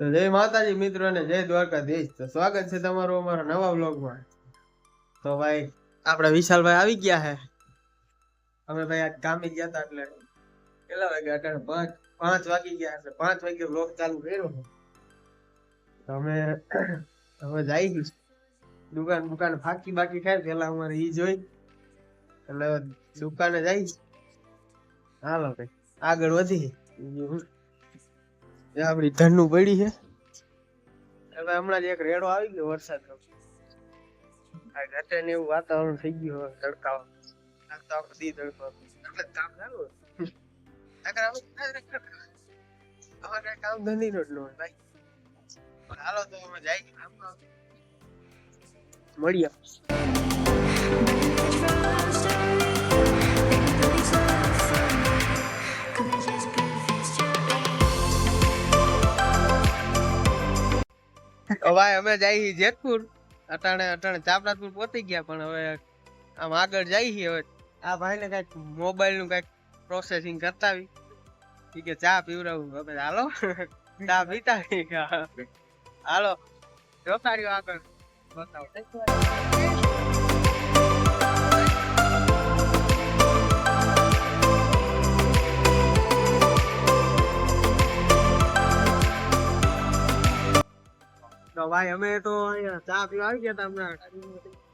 તો જય માતાજી મિત્રો અને જય દ્વારકાધીશ. તો સ્વાગત છે તમારું અમારા નવા બ્લોગમાં તો ભાઈ, આપણા વિશાલભાઈ આવી ગયા હે. અમે ભાઈ આજ કામે ગયા હતા એટલે કેટલા વાગ્યા અટાણે પાંચ પાંચ વાગી ગયા એટલે પાંચ વાગે બ્લોગ ચાલુ કર્યો તો અમે હવે જઈ દુકાન દુકાન ફાકી બાકી ખાય પેલા અમારે ઈ જોઈ. એટલે દુકાને જઈશ હાલો ભાઈ, આગળ વધી આપડી ધનનું પડી છે. હવે હમણાં જ એક રેડો આવી ગયો વરસાદ આ ઘટે ને એવું વાતાવરણ થઈ ગયું હવે તડકા તડકા દી એટલે કામ ચાલુ. નકર હવે કામ ધંધી નો હોય ભાઈ. પણ હાલો તો અમે જાય મળીએ. ભાઈ અમે જઈએ જેતપુર. અટાણે અટાણે ચાપરાતપુર પહોંચી ગયા પણ હવે આમ આગળ જઈએ હવે. આ ભાઈને કંઈક મોબાઈલનું કંઈક પ્રોસેસિંગ કરતાવી. ઠીક કે ચા પીવડાવું. હવે હાલો. ચા પીતા હાલો. જોતા રહ્યો આગળ. બતાવો. તો ભાઈ અમે તો અહીંયા ચા પીવા આવી ગયા હતા હમણાં.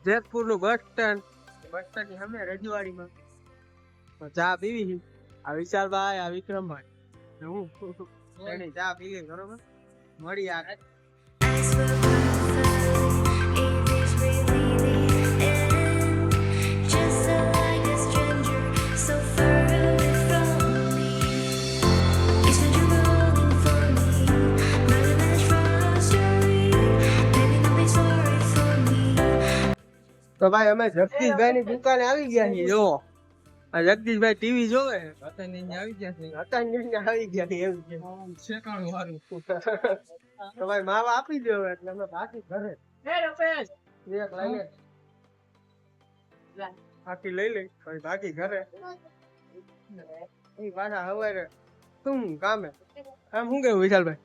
જેતપુરનું બસ સ્ટેન્ડ બસ સ્ટેન્ડની સામે રજવાડીમાં. ચા પીવી આ વિશાલભાઈ આ વિક્રમભાઈ. ભાઈ હું? ચા પી ગઈ બરોબર? મળી આ તો ભાઈ અમે જગદીશભાઈ ની દુકાને આવી ગયા છીએ જો આ જગદીશભાઈ ટીવી જોવે આવી ગયા છે હતા ને આવી ગયા છે એમ છે શેકાણું વાળું તો ભાઈ માવા આપી દો હવે એટલે અમે બાકી ઘરે એક લઈ લે બાકી લઈ લે પછી બાકી ઘરે એ પાછા હવારે શું કામે આમ શું કેવું વિશાલભાઈ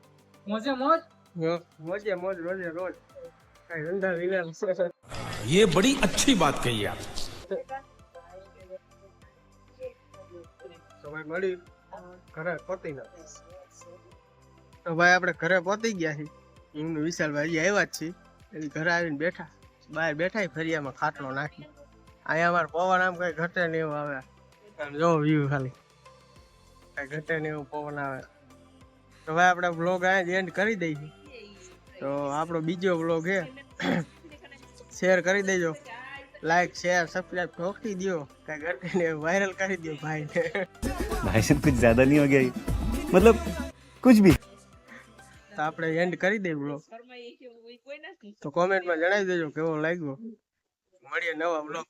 મોજે મોજ જો, મોજે મોજ રોજે રોજ કઈ ધંધા વિના ये बड़ी अच्छी बात कही आप તો ભાઈ મળી ઘરે પહોંચી ના તો ભાઈ આપણે ઘરે પહોંચી ગયા છીએ હું ને વિશાલભાઈ હજી આવ્યા જ છીએ એટલે ઘરે આવીને બેઠા બહાર બેઠા છીએ ફરિયામાં ખાટલો નાખી અહીંયા અમારે પવન આમ કઈ ઘટે ને એવું આવે આમ જો વ્યૂ ખાલી કઈ ઘટે ને એવું પવન આવે તો ભાઈ આપણે બ્લોગ અહીંયા એન્ડ કરી દઈએ તો આપણો બીજો બ્લોગ છે શેર કરી દેજો. લાઈક શેર સબસ્ક્રાઇબ ઠોકતી દો કે ઘરને વાયરલ કરી દો ભાઈને. ભાઈ સાહેબ કુછ જ્યાદા નહીં હો ગયા મતલબ કુછ ભી. તો આપણે એન્ડ કરી દઈએ બ્લોગ તો કોમેન્ટમાં જણાવી દેજો કેવો લાગ્યો. મળીએ નવા બ્લોગ